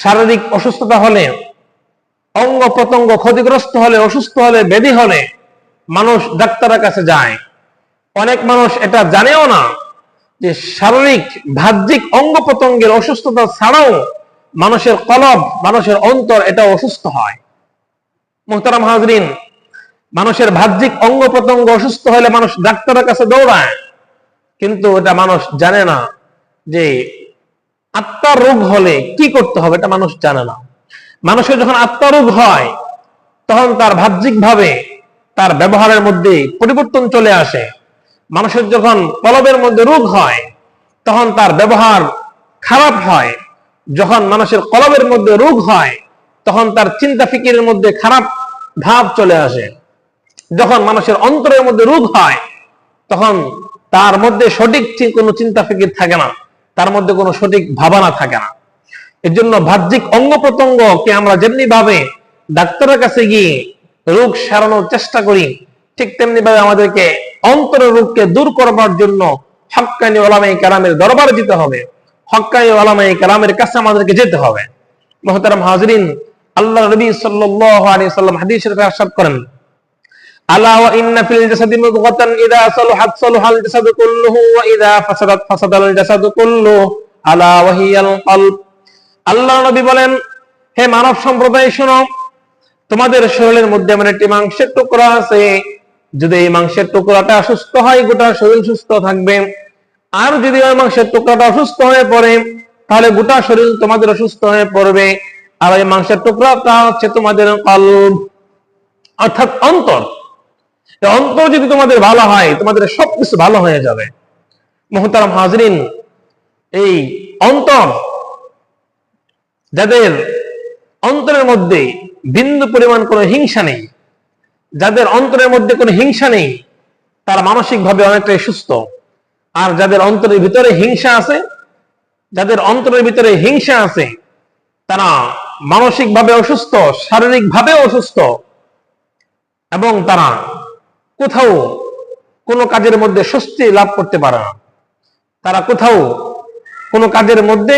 শারীরিক অসুস্থতা হলে অঙ্গ প্রত্যঙ্গ ক্ষতিগ্রস্ত হলে, অসুস্থ হলে, ব্যাধি হলে মানুষ ডাক্তারের কাছে যায়। অনেক মানুষ এটা জানেও না যে শারীরিক বাহ্যিক অঙ্গ প্রত্যঙ্গের অসুস্থতা ছাড়াও মানুষের কলব, মানুষের অন্তর এটা অসুস্থ হয়। মোহতারাম হাজরিন, মানুষের বাহ্যিক অঙ্গ প্রত্যঙ্গ অসুস্থ হলে মানুষ ডাক্তারের কাছে দৌড়ায়। কিন্তু এটা মানুষ জানে না যে আত্মার রোগ হলে কি করতে হবে এটা মানুষ জানে না। মানুষের যখন আত্মার রোগ হয়, তখন তার ভাবে তার ব্যবহারের মধ্যে পরিবর্তন চলে আসে। মানুষের যখন কলবের মধ্যে রোগ হয়, তখন তার ব্যবহার খারাপ হয়। যখন মানুষের কলবের মধ্যে রোগ হয়, তখন তার চিন্তা ফিকিরের মধ্যে খারাপ ভাব চলে আসে। যখন মানুষের অন্তরের মধ্যে রোগ হয়, তখন তার মধ্যে সঠিক কোনো চিন্তা ফিকির থাকে না। তার মধ্যে কোনো সঠিক ভাবনা থাকে না। এর জন্য বাহ্যিক অঙ্গ প্রত্যঙ্গকে আমরা যেমনি ভাবে ডাক্তারের কাছে গিয়ে রোগ সারানোর চেষ্টা করি, ঠিক তেমনি ভাবে আমাদেরকে অন্তরের রোগকে দূর করবার জন্য হক্কানি ওলামাই কালামের দরবারে যেতে হবে। হক্কানি ওলামাই কালামের কাছে আমাদেরকে যেতে হবে। মহতারাম হাজরিন আল্লাহ নবী সাল্লাল্লাহু আলাইহি সাল্লাম ইরশাদ করেন আলা ওয়া ইন্না ফিল জাসাদি মুদগাতান ইযা সালাহাত সালাহাল জাসাদু কুল্লুহু ওয়া ইযা ফাসাদাত ফাসাদাল জাসাদু কুল্লুহু আলা আল্লাহ নবী বলেন, হে মানব সম্প্রদায়, শোনো, তোমাদের শরীরের মধ্যে এমন একটি মাংসের টুকরা আছে, যদি এই মাংসের টুকরাটা অসুস্থ হয়, গোটা শরীর সুস্থ থাকবে। আর যদি ওই মাংসের টুকরাটা অসুস্থ হয়ে পড়ে, তাহলে গোটা শরীর তোমাদের অসুস্থ হয়ে পড়বে। আর ওই মাংসের টুকরাটা হচ্ছে তোমাদের কলব। অর্থাৎ অন্তর। অন্তর যদি তোমাদের ভালো হয়, তোমাদের সবকিছু ভালো হয়ে যাবে। মোহতারাম হাজরিন, এই অন্তর যাদের অন্তরের মধ্যে বিন্দু পরিমাণ কোনো হিংসা নেই, যাদের অন্তরের মধ্যে কোনো হিংসা নেই, তারা মানসিকভাবে অনেকটাই সুস্থ। আর যাদের অন্তরের ভিতরে হিংসা আছে, যাদের অন্তরের ভিতরে হিংসা আছে, তারা মানসিকভাবে অসুস্থ শারীরিকভাবে অসুস্থ, এবং তারা কোথাও কোনো কাজের মধ্যে স্বস্তি লাভ করতে পারে না। তারা কোথাও কোনো কাজের মধ্যে